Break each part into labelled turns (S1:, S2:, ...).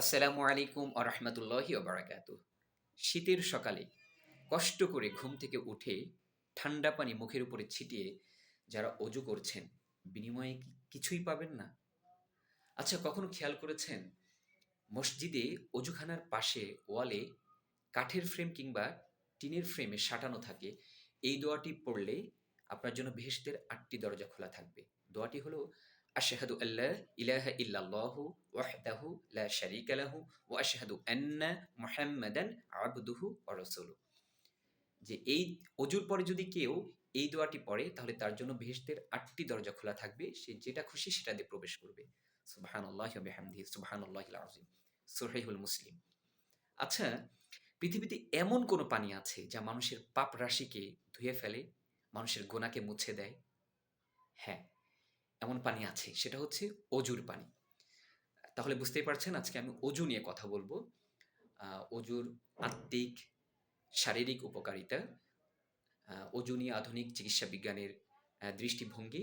S1: আসসালামু আলাইকুম আরহামতুল্লাহি ওবরাকাত শীতের সকালে কষ্ট করে ঘুম থেকে উঠে ঠান্ডা পানি মুখের উপরে ছিটিয়ে যারা অজু করছেন, বিনিময়ে কিছুই পাবেন না? আচ্ছা কখনো খেয়াল করেছেন মসজিদে অজুখানার পাশে ওয়ালে কাঠের ফ্রেম কিংবা টিনের ফ্রেমে সাঁটানো থাকে? এই দোয়াটি পড়লে আপনার জন্য বেহেশতের আটটি দরজা খোলা থাকবে। দোয়াটি হলো আশহাদু আল্লাহ ইলাহা ইল্লাল্লাহু ওয়াহদাহু লা শারীকা লাহু ওয়া আশহাদু আন্না মুহাম্মাদান আবদুহু ওয়া রাসূলুহু যে এই অজুর পরে যদি কেউ এই দোয়াটি পড়ে, তাহলে তার জন্য বেহেশতের আটটি দরজা খোলা থাকবে। সে যেটা খুশি সেটা দিয়ে প্রবেশ করবে। সুবহানাল্লাহি ওয়া বিহামদিহি, সুবহানাল্লাহিল আযীম। সহিহুল মুসলিম। আচ্ছা পৃথিবীতে এমন কোনো পানি আছে যা মানুষের পাপ রাশিকে ধুয়ে ফেলে, মানুষের গোনাকে মুছে দেয়? হ্যাঁ এমন পানি আছে, সেটা হচ্ছে অজুর পানি। তাহলে বুঝতেই পারছেন আজকে আমি অজু নিয়ে কথা বলব। অজুর আত্মিক, শারীরিক উপকারিতা অজু নিয়ে আধুনিক চিকিৎসা বিজ্ঞানের দৃষ্টিভঙ্গি,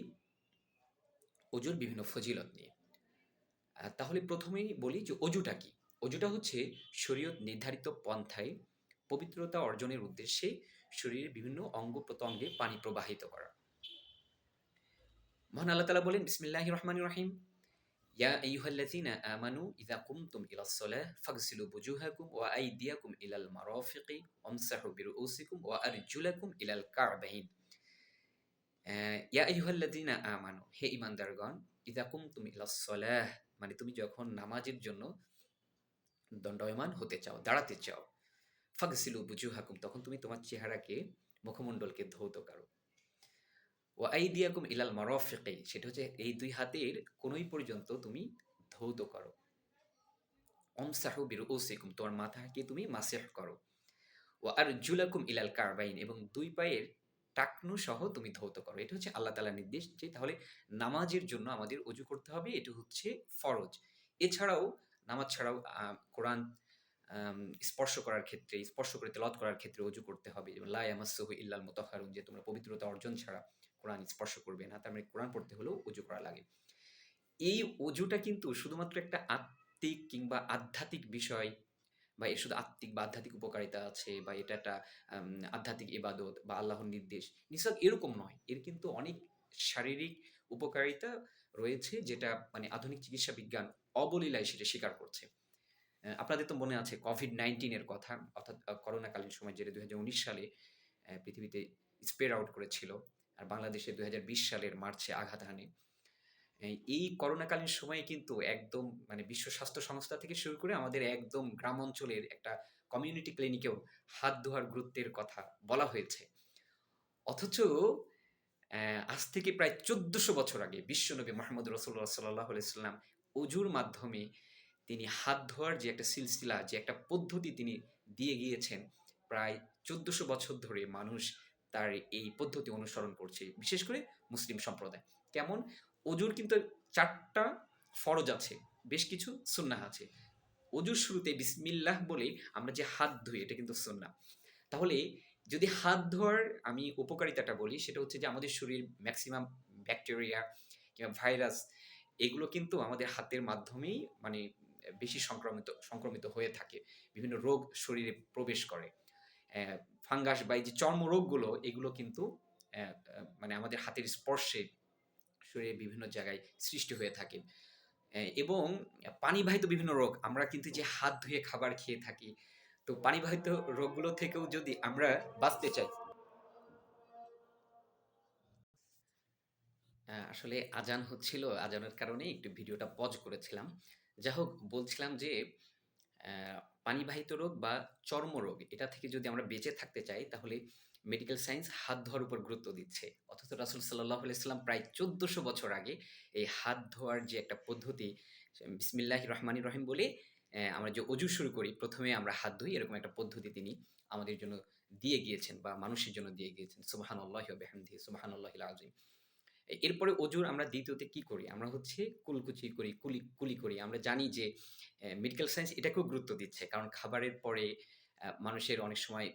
S1: অজুর বিভিন্ন ফজিলত নিয়ে। তাহলে প্রথমেই বলি যে অজুটা কি? অজুটা হচ্ছে শরীয়ত নির্ধারিত পন্থায় পবিত্রতা অর্জনের উদ্দেশ্যে শরীরের বিভিন্ন অঙ্গ প্রত্যঙ্গে পানি প্রবাহিত করা। মহান আল্লাহ তালা বলেন বিসমিল্লাহ রহমান রহিম। ইয়া আইয়ুহাল্লাযীনা আমানু ইযা কুমতুম ইলাস সালাহ ফাগসিলু বুজুহাকুম ওয়া আইদিয়াকুম ইলাল মারাফিকি ওয়ামসাহু বিরুউসিকুম ওয়া আরজুলাকুম ইলাল কা'বাইন। ইয়া আইয়ুহাল্লাযীনা আমানু, হে ঈমানদারগণ, ইযা কুমতুম মানে তুমি যখন নামাজের জন্য দণ্ডায়মান হতে চাও, দাঁড়াতে চাও, ফাগসিলু বুজুহাকুম তখন তুমি তোমার চেহারাকে মুখমণ্ডলকে ধৌত করো। ও আইদিয়াকুম ইলাল মারাফিকি, সেটা হচ্ছে এই দুই হাতের কোনোই পর্যন্ত তুমি ধৌত করো। অমসাহু বিরুউসিকুম, তোমার মাথাকে তুমি মাসিহ করো। ও আর জুলাকুম ইলাল কারবাইন এবং দুই পায়ের টাকনু সহ তুমি ধৌত করো। এটা হচ্ছে আল্লাহ তালা নির্দেশ যে তাহলে নামাজের জন্য আমাদের অজু করতে হবে, এটা হচ্ছে ফরজ। এছাড়াও নামাজ ছাড়াও কোরআন স্পর্শ করার ক্ষেত্রে, স্পর্শ করে তেলত করার ক্ষেত্রে অজু করতে হবে। যেমন ইয়ামাসসুহু ইল্লাল মুতাহহারুন, যে তোমরা পবিত্রতা অর্জন ছাড়া কোরআন স্পর্শ করবে, না, তার মানে কোরআন পড়তে হলেও অজু করা লাগে। এই অজুটা কিন্তু শুধুমাত্র একটা আত্মিক কিংবা আধ্যাত্মিক বিষয়, বা এর শুধু আত্মিক বা আধ্যাত্মিক উপকারিতা আছে, বা এটা একটা আধ্যাত্মিক ইবাদত বা আল্লাহর নির্দেশ নিশ্চয় এরকম নয়। এর কিন্তু অনেক শারীরিক উপকারিতা রয়েছে যেটা মানে আধুনিক চিকিৎসা বিজ্ঞান অবলীলায় সেটা স্বীকার করছে। আপনাদের তো মনে আছে কোভিড নাইন্টিনের কথা, অর্থাৎ করোনাকালীন সময় যেটা দুই হাজার উনিশ সালে পৃথিবীতে স্প্রেড আউট করেছিল। আর বাংলাদেশে দুই হাজার বিশ সালের মার্চে আঘাত হানে। এই করোনাকালীন সময়ে কিন্তু একদম মানে বিশ্ব স্বাস্থ্য সংস্থা থেকে শুরু করে আমাদের একদম গ্রাম অঞ্চলের একটা কমিউনিটি ক্লিনিকেও হাত ধোয়ার গুরুত্বের কথা বলা হয়েছে। অথচ আজ থেকে প্রায় চোদ্দশো বছর আগে বিশ্বনবী মোহাম্মদ রসুল্লাহ সাল্লাহ সাল্লাম অজুর মাধ্যমে তিনি হাত ধোয়ার যে একটা সিলসিলা, যে একটা পদ্ধতি তিনি দিয়ে গিয়েছেন, প্রায় চোদ্দশো বছর ধরে মানুষ তার এই পদ্ধতি অনুসরণ করছে, বিশেষ করে মুসলিম সম্প্রদায়। কেমন? অজুর কিন্তু চারটা ফরজ আছে, বেশ কিছু সুন্নাহ আছে। অজুর শুরুতে বিসমিল্লাহ বলে আমরা যে হাত ধুই, এটা কিন্তু সুন্না তাহলে যদি হাত ধোয়ার আমি উপকারিতাটা বলি, সেটা হচ্ছে যে আমাদের শরীর ম্যাক্সিমাম ব্যাকটেরিয়া কিংবা ভাইরাস এগুলো কিন্তু আমাদের হাতের মাধ্যমেই মানে বেশি সংক্রমিত সংক্রমিত হয়ে থাকে। বিভিন্ন রোগ শরীরে প্রবেশ করে। ফাঙ্গাস বা এই যে চর্মরোগগুলো, এগুলো কিন্তু মানে আমাদের হাতের স্পর্শে শরীরে বিভিন্ন জায়গায় সৃষ্টি হয়ে থাকে। এবং পানিবাহিত বিভিন্ন রোগ, আমরা কিন্তু যে হাত ধুয়ে খাবার খেয়ে থাকি, তো পানিবাহিত রোগগুলো থেকেও যদি আমরা বাঁচতে চাই। আসলে আজান হচ্ছিল, আজানের কারণে একটু ভিডিওটা পজ করেছিলাম। যাই হোক, বলছিলাম যে পানিবাহিত রোগ বা চর্মরোগ এটা থেকে যদি আমরা বেঁচে থাকতে চাই, তাহলে মেডিকেল সায়েন্স হাত ধোয়ার উপর গুরুত্ব দিচ্ছে। অথচ রাসুল সাল্লাহ আলাইসাল্লাম প্রায় চোদ্দশো বছর আগে এই হাত ধোয়ার যে একটা পদ্ধতি বিসমিল্লাহ রহমানি রহিম বলে আমরা যে অজু শুরু করি, প্রথমে আমরা হাত ধুই, এরকম একটা পদ্ধতি তিনি আমাদের জন্য দিয়ে গিয়েছেন বা মানুষের জন্য দিয়ে গিয়েছেন। সুবাহান আল্লাহ বেহামদি সুবাহান আল্লাহ আজিম এরপরে অজুর আমরা দ্বিতীয়তে কি করি? আমরা হচ্ছে কুলকুচি করি, কুলি কুলি করি। আমরা জানি যে মেডিকেল সায়েন্স এটাকেও গুরুত্ব দিচ্ছে। কারণ খাবারের পরে মানুষের অনেক সময়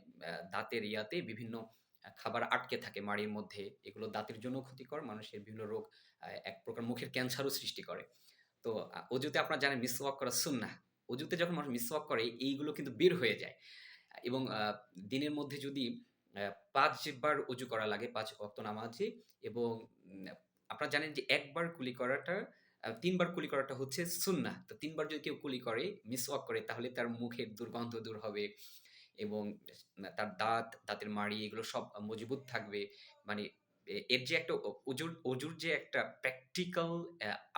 S1: দাঁতের ইয়াতে বিভিন্ন খাবার আটকে থাকে মাড়ির মধ্যে। এগুলো দাঁতের জন্য ক্ষতিকর, মানুষের বিভিন্ন রোগ এক প্রকার মুখের ক্যান্সারও সৃষ্টি করে। তো অজুতে আপনারা জানেন মিসওয়াক করা সুন্নাহ অজুতে যখন মানুষ মিসওয়াক করে, এইগুলো কিন্তু বের হয়ে যায়। এবং দিনের মধ্যে যদি পাঁচবার অজু করা লাগে, পাঁচ ওয়াক্ত নামাজে এবং আপনারা জানেন যে একবার কুলি করাটা তিনবার কুলি করাটা হচ্ছে সুন্না তো তিনবার যদি কেউ কুলি করে, মিসওয়াক করে, তাহলে তার মুখের দুর্গন্ধ দূর হবে এবং তার দাঁত, দাঁতের মাড়ি এগুলো সব মজবুত থাকবে। মানে এর যে একটা অজুর অজুর যে একটা প্র্যাকটিক্যাল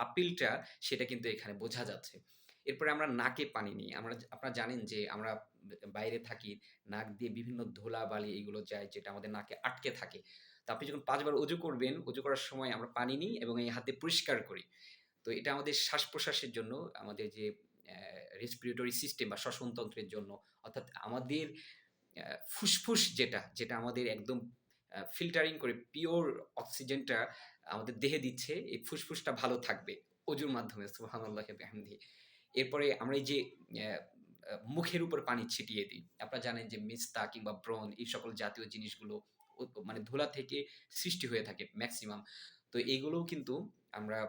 S1: আপিলটা সেটা কিন্তু এখানে বোঝা যাচ্ছে। এরপরে আমরা নাকে পানি নিই। আমরা আপনারা জানেন যে আমরা বাইরে থাকি, নাক দিয়ে বিভিন্ন ধুলা বালি এগুলো যায় যেটা আমাদের নাকে আটকে থাকে। তো আপনি যখন পাঁচবার অজু করবেন অজু করার সময় আমরা পানি নিই এবং এই হাতে পরিষ্কার করি। তো এটা আমাদের শ্বাস প্রশ্বাসের জন্য, আমাদের যে রেসপিরেটরি সিস্টেম বা শ্বসনতন্ত্রের জন্য, অর্থাৎ আমাদের ফুসফুস যেটা যেটা আমাদের একদম ফিল্টারিং করে পিওর অক্সিজেনটা আমাদের দেহে দিচ্ছে, এই ফুসফুসটা ভালো থাকবে। অজুর মাধ্যমে, সুবহানাল্লাহ বিহামদিহি। এরপরে আমরা এই যে মুখের উপর পানি ছিটিয়ে দিই। আপনারা জানেন যে মিস্তা কিংবা ব্রন এই সকল জাতীয় জিনিসগুলো মানে ধুলা থেকে সৃষ্টি হয়ে থাকে ম্যাক্সিমাম তো এইগুলোও কিন্তু আমরা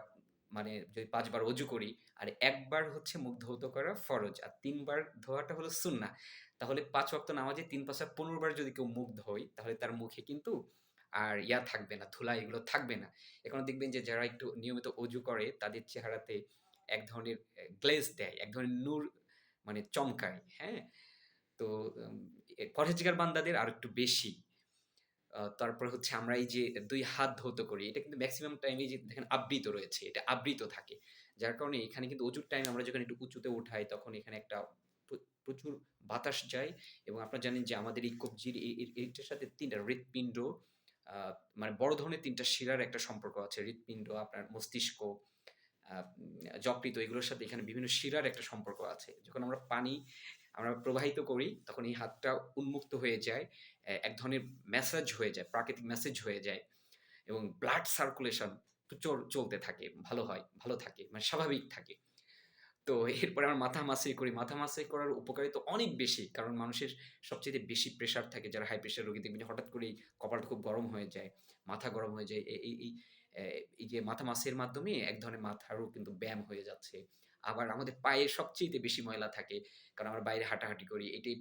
S1: মানে যদি পাঁচবার অজু করি, আর একবার হচ্ছে মুখ ধৌত করা ফরজ, আর তিনবার ধোয়াটা হলো সুন্না তাহলে পাঁচ ওয়াক্ত নামাজে তিন পাঁচটা পনেরোবার যদি কেউ মুখ ধোয়, তাহলে তার মুখে কিন্তু আর ইয়া থাকবে না, ধুলা এগুলো থাকবে না। এখন দেখবেন যে যারা একটু নিয়মিত অজু করে, তাদের চেহারাতে এক ধরনের গ্লেজ দেয়, এক ধরনের নূর মানে চমকায় হ্যাঁ? তো পরহেজগার বান্দাদের আর একটু বেশি। তারপর হচ্ছে আমরা এই যে দুই হাত ধৌত করি, এটা কিন্তু ম্যাক্সিমাম টাইমে যে দেখেন আবৃত রয়েছে, এটা আবৃত থাকে। যার কারণে এখানে কিন্তু অজুর টাইম আমরা যখন একটু উঁচুতে উঠাই, তখন এখানে একটা প্রচুর বাতাস যায় এবং আপনারা জানেন যে আমাদের এই কবজির এই- এই- এইটার সাথে তিনটা হৃৎপিণ্ড মানে বড় ধরনের তিনটা শিরার একটা সম্পর্ক আছে, হৃৎপিণ্ড, আপনার মস্তিষ্ক যকৃত এগুলোর সাথে এখানে বিভিন্ন শিরার একটা সম্পর্ক আছে। যখন আমরা পানি, আমরা প্রবাহিত করি, তখন এই হাতটা উন্মুক্ত হয়ে যায় এক ধরনের মেসেজ হয়ে যায়, প্রাকৃতিক মেসেজ হয়ে যায় এবং ব্লাড সার্কুলেশন চলতে থাকে, ভালো হয়, ভালো থাকে মানে স্বাভাবিক থাকে। তো এরপরে আমরা মাথা মাসাই করি। মাথা মাসাই করার উপকারিতা অনেক বেশি, কারণ মানুষের সবচেয়ে বেশি প্রেশার থাকে, যারা হাই প্রেশার রোগী, দেখবেন হঠাৎ করেই কপালটা খুব গরম হয়ে যায়, মাথা গরম হয়ে যায় এই, এই- এই যে মাথা মাসের মাধ্যমে এক ধরনের মাথারও কিন্তু ব্যায়াম হয়ে যাচ্ছে। আবার আমাদের পায়ে সবচেয়ে বেশি ময়লা থাকে, কারণ আমরা বাইরে হাঁটাহাঁটি করি এটি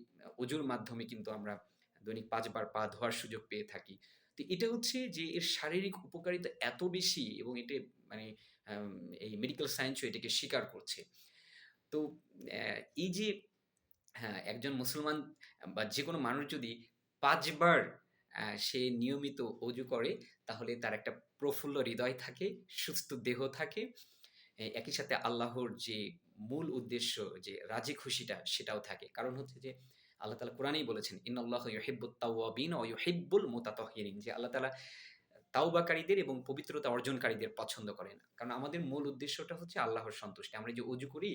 S1: অজুর মাধ্যমে কিন্তু আমরা দৈনিক পাঁচবার পা ধোয়ার সুযোগ পেয়ে থাকি। তো এটা হচ্ছে যে এর শারীরিক উপকারিতা এত বেশি এবং এটা মানে এই মেডিকেল সায়েন্সও এটাকে স্বীকার করছে। তো এই যে হ্যাঁ একজন মুসলমান বা যে কোনো মানুষ যদি পাঁচবার সে নিয়মিত অজু করে, তাহলে তার একটা প্রফুল্ল হৃদয় থাকে, সুস্থ দেহ থাকে। একই সাথে আল্লাহর যে মূল উদ্দেশ্য, যে রাজি খুশিটা, সেটাও থাকে। কারণ হচ্ছে যে আল্লাহ তালা কোরআনেই বলেছেন ইন আল্লাহ ইহিব্বুত তাওয়াবিন ও ইহিব্বুল মুতাতাহিরিন। যে আল্লাহ তালা তাওবাকারীদের এবং পবিত্রতা অর্জনকারীদের পছন্দ করেন। কারণ আমাদের মূল উদ্দেশ্যটা হচ্ছে আল্লাহর সন্তুষ্টি। আমরা যে অজু করি,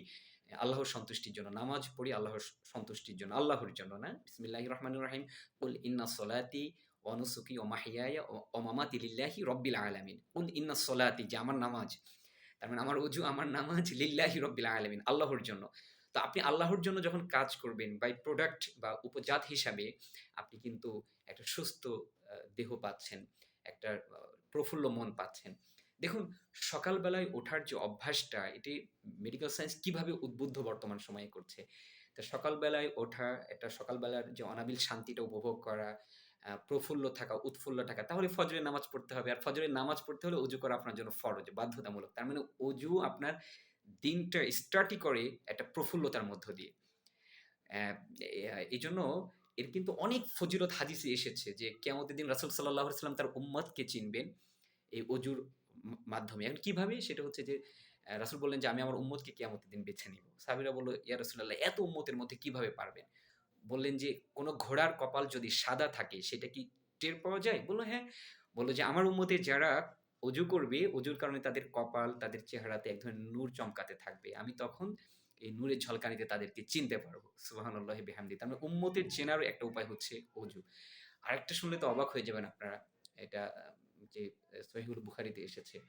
S1: আল্লাহর সন্তুষ্টির জন্য, নামাজ পড়ি, আল্লাহর সন্তুষ্টির জন্য, আল্লাহর জন্য না? বিসমিল্লাহির রহমানির রহিম। কুল ইন্না সলাতি অনুসুকি ও মাহিয়ায়া ও মামাতি লিল্লাহি রব্বিল আলামিন। কুল ইন্না যে আমার নামাজ, তার মানে আমার অজু আমার নামাজ লিল্লাহি রব্বিল আলামিন, আল্লাহর জন্য। তো আপনি আল্লাহর জন্য যখন কাজ করবেন বাই প্রোডাক্ট বা উপজাত হিসাবে আপনি কিন্তু একটা সুস্থ দেহ পাচ্ছেন, একটা প্রফুল্ল মন পাচ্ছেন। দেখুন, সকালবেলায় ওঠার যে অভ্যাসটা, এটি মেডিকেল সায়েন্স কীভাবে উদ্বুদ্ধ বর্তমান সময়ে করছে? তা সকালবেলায় ওঠা, একটা সকালবেলার যে অনাবিল শান্তিটা উপভোগ করা প্রফুল্ল থাকা, উৎফুল্ল থাকা, তাহলে ফজরের নামাজ পড়তে হবে। আর ফজরের নামাজ পড়তে হলে অজু করা আপনার জন্য ফরজ, বাধ্যতামূলক। তার মানে অজু আপনার দিনটা স্টার্টই করে একটা প্রফুল্লতার মধ্য দিয়ে। এই জন্য এর কিন্তু অনেক ফজিলত হাদিসে এসেছে যে কেমতের দিন রাসুল সাল্লাহ সাল্লাম তার উম্মতকে চিনবেন এই অজুর মাধ্যমে। এখন কীভাবে? সেটা হচ্ছে যে রাসূল বললেন যে, আমি আমার উম্মতকে কিয়ামতের দিন বেছে নিব। সাবিরা বলল, ইয়া রাসূলুল্লাহ, এত উম্মতের মধ্যে কীভাবে পারবেন? বললেন যে, কোনো ঘোড়ার কপাল যদি সাদা থাকে, সেটা কি টের পাওয়া যায়? বলল হ্যাঁ। বলল যে, আমার উম্মতের যারা অজু করবে, অজুর কারণে তাদের কপাল, তাদের চেহারাতে এক ধরনের নূর চমকাতে থাকবে। আমি তখন এই নূরের ঝলকানিতে তাদেরকে চিনতে পারব। সুবহানাল্লাহ, বিহামদি। তার মানে উম্মতের চেনারও একটা উপায় হচ্ছে অজু। আরেকটা শুনলে তো অবাক হয়ে যাবেন আপনারা। এটা যে, সহিহুল বুখারিতে এসেছে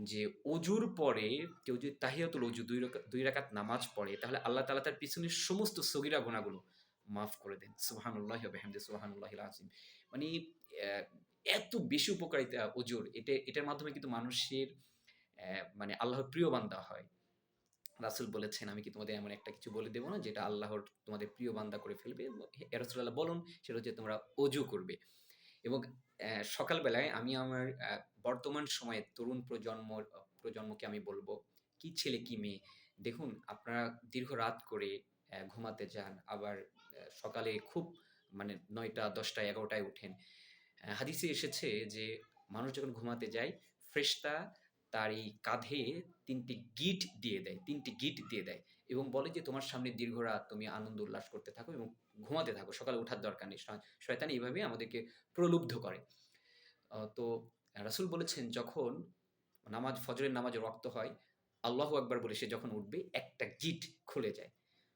S1: যে, অজুর পরে কেউ যদি তাহিয়াতুল অজু দুই দুই রাকাত নামাজ পড়ে, তাহলে আল্লাহ তাআলা তার পিছনের সমস্ত সগিরা গুনাহগুলো মাফ করে দেন সুবহানাল্লাহি বিহামদি সুবহানাল্লাহিল আযীম মানে এত বেশি উপকারিতা অজুর এটা এটার মাধ্যমে কিন্তু মানুষের মানে আল্লাহর প্রিয় বান্দা হয় রাসূল বলেছেন, "আমি কি তোমাদের এমন একটা কিছু বলে দেবো না যেটা আল্লাহর তোমাদের প্রিয় বান্দা করে ফেলবে?" রাসূলাল্লাহ বলুন, সেটা হচ্ছে তোমরা অজু করবে। এবং সকালবেলায় আমি আমার বর্তমান সময়ে তরুণ প্রজন্ম প্রজন্মকে আমি বলব কি ছেলে কি মেয়ে, দেখুন আপনারা দীর্ঘ রাত করে ঘুমাতে যান। আবার সকালে খুব মানে ৯ঃ০০, ১০ঃ০০, ১১ঃ০০ টায় উঠেন। হাদিসে এসেছে যে মানুষ যখন ঘুমাতে যায়, ফেরেশতা তার এই কাঁধে ৩ টি গিঁট দিয়ে দেয় ৩ টি গিঁট দিয়ে দেয় এবং বলে যে, "তোমার সামনে দীর্ঘ রাত তুমি আনন্দ উল্লাস করতে থাকো এবং ঘুমাতে থাকো। সকালে ওঠার দরকার নেই।" শয়তান এইভাবে আমাদেরকে প্রলুব্ধ করে। তো রাসূল বলেছেন, যখন নামাজ ফজরের নামাজের রক্ত হয়, আল্লাহ আকবার বলে সে যখন উঠবে, একটা গিঁট খুলে যায়।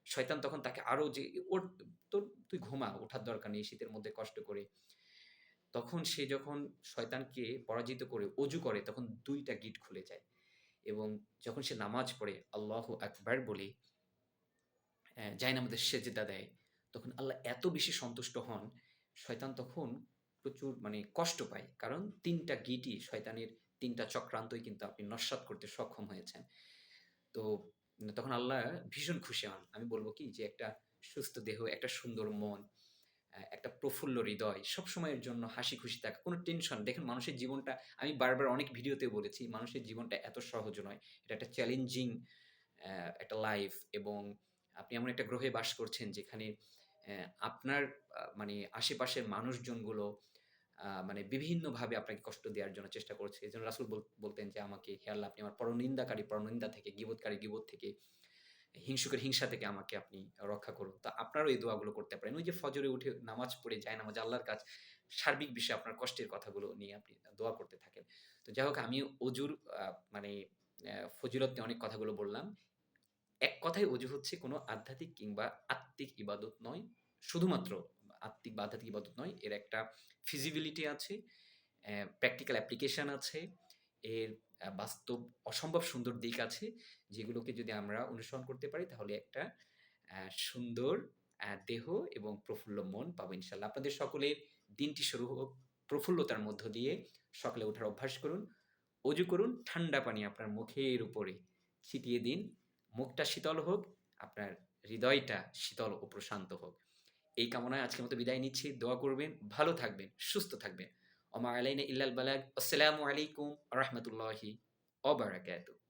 S1: শয়তান তখন তাকে আরও যে, "ওঠ, তোর তুই ঘুমা, ওঠার দরকার নেই শীতের মধ্যে কষ্ট করে।" তখন সে যখন শয়তানকে পরাজিত করে অজু করে, তখন দুইটা গিট খুলে যায় এবং যখন সে নামাজ পড়ে আল্লাহু আকবার বলে অ্যা জায়নামাজে সেজদা দেয়, তখন আল্লাহ এত বেশি সন্তুষ্ট হন, শয়তান তখন প্রচুর মানে কষ্ট পায়। কারণ তিনটা গিটই শয়তানের তিনটা চক্রান্তই কিন্তু আপনি নস্যাৎ করতে সক্ষম হয়েছেন। তো তখন আল্লাহ ভীষণ খুশি হন। আমি বলব কি যে একটা সুস্থ দেহ, একটা সুন্দর মন, একটা প্রফুল্ল হৃদয়, সব সময়ের জন্য হাসি খুশি থাকা, কোনো টেনশন দেখেন মানুষের জীবনটা আমি বারবার অনেক ভিডিওতে বলেছি, মানুষের জীবনটা এত সহজ নয়। এটা একটা চ্যালেঞ্জিং একটা লাইফ এবং আপনি এমন একটা গ্রহে বাস করছেন যেখানে আপনার মানে আশেপাশের মানুষজনগুলো মানে বিভিন্নভাবে আপনাকে কষ্ট দেওয়ার জন্য চেষ্টা করছে। এজন্য রাসূল বল বলতেন যে, "আমাকে হে আল্লাহ আপনি আমার পরনিন্দাকারী পরনিন্দা থেকে, গীবতকারী গীবত থেকে, হিংসুকের হিংসা থেকে আমাকে আপনি রক্ষা করুন।" তো আপনারাও এই দোয়াগুলো করতে পারেন। ওই যে ফজরে উঠে নামাজ পড়ে যায় নামাজ আল্লাহর কাছ সার্বিক বিষয়ে আপনার কষ্টের কথাগুলো নিয়ে আপনি দোয়া করতে থাকেন। তো যাই হোক আমি অজুর মানে ফজিলত নিয়ে অনেক কথাগুলো বললাম। এক কথায় অজু হচ্ছে কোনো আধ্যাত্মিক কিংবা আত্মিক ইবাদত নয়। শুধুমাত্র আত্মিক বা আধ্যাত্মিক ইবাদত নয়। এর একটা ফিজিবিলিটি আছে, প্র্যাকটিক্যাল অ্যাপ্লিকেশন আছে, এর বাস্তব অসম্ভব সুন্দর দিক আছে, যেগুলোকে যদি আমরা অনুসরণ করতে পারি তাহলে একটা সুন্দর দেহ এবং প্রফুল্ল মন পাবো ইনশাআল্লাহ। আপনাদের সকলের দিনটি শুরু হোক প্রফুল্লতার মধ্য দিয়ে। সকালে ওঠার অভ্যাস করুন, অজু করুন, ঠান্ডা পানি আপনার মুখের উপরে ছিটিয়ে দিন। মুখটা শীতল হোক, আপনার হৃদয়টা শীতল ও প্রশান্ত হোক। এই কামনায় আজকের মতো বিদায় নিচ্ছি। দোয়া করবেন, ভালো থাকবেন, সুস্থ থাকবেন। ওমা আলাইনা ইল্লাল বালাগ। আসসালামু আলাইকুম রহমতুল্লাহি অবরাকাতু।